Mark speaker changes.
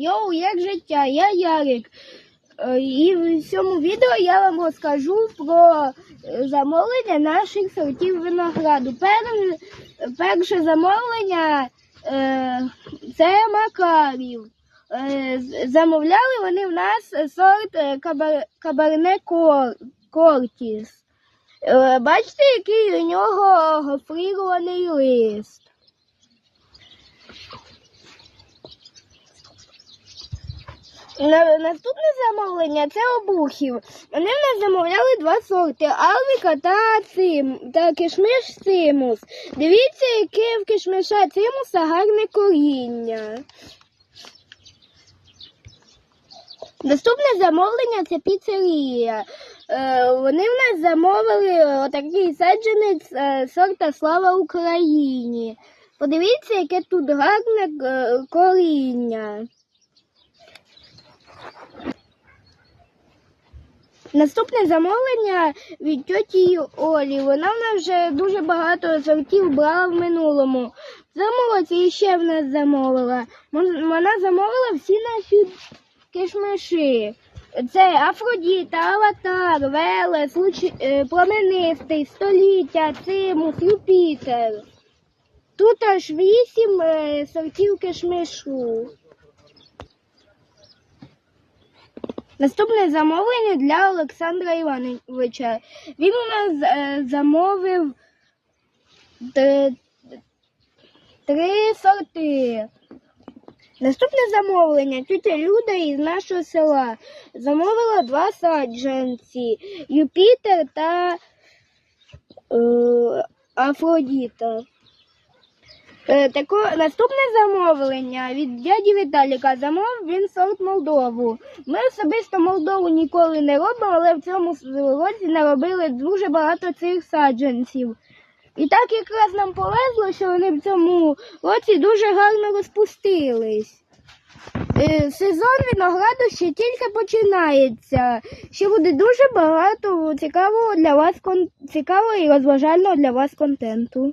Speaker 1: Йоу, як життя, я Ярик. Е, І в цьому відео я вам розкажу про е, замовлення наших сортів винограду. Перше, замовлення е, це Макарів. Замовляли вони в нас сорт кабар, Кабарне Кор, Кортіс. Бачите, який у нього гофрірований лист. Наступне замовлення це обухів. Вони в нас замовляли два сорти Алвіка та цим та кишмиш цимус. Дивіться, яке в кишмиша цимуса гарне коріння. Наступне замовлення це піцерія. Е, вони в нас замовили отакий саджанець е, сорта Слава Україні. Подивіться, яке тут гарне е, коріння. Наступне замовлення від тьоті Олі. Вона в нас вже дуже багато сортів брала в минулому. Цьому році ще в нас замовила. Вона замовила всі наші кишмиші. Це Афродіта, Аватар, Велес, Луч... е, Променистий, Століття, Цимус, Юпітер. Тут аж вісім е, сортів кишмишу. Наступне замовлення для Олександра Івановича. Він у нас е, замовив три сорти. Наступне замовлення тетя Люда із нашого села замовила два саджанці Юпітер та е, Афродіта. Е, тако, наступне замовлення від дяді Віталіка замовив він сорт Молдову. Ми особисто Молдову ніколи не робимо, але в цьому році наробили дуже багато цих саджанців. І так якраз нам повезло, що вони в цьому році дуже гарно розпустились. Е, Сезон винограду ще тільки починається. Ще буде дуже багато цікавого для вас цікавого і розважального для вас контенту.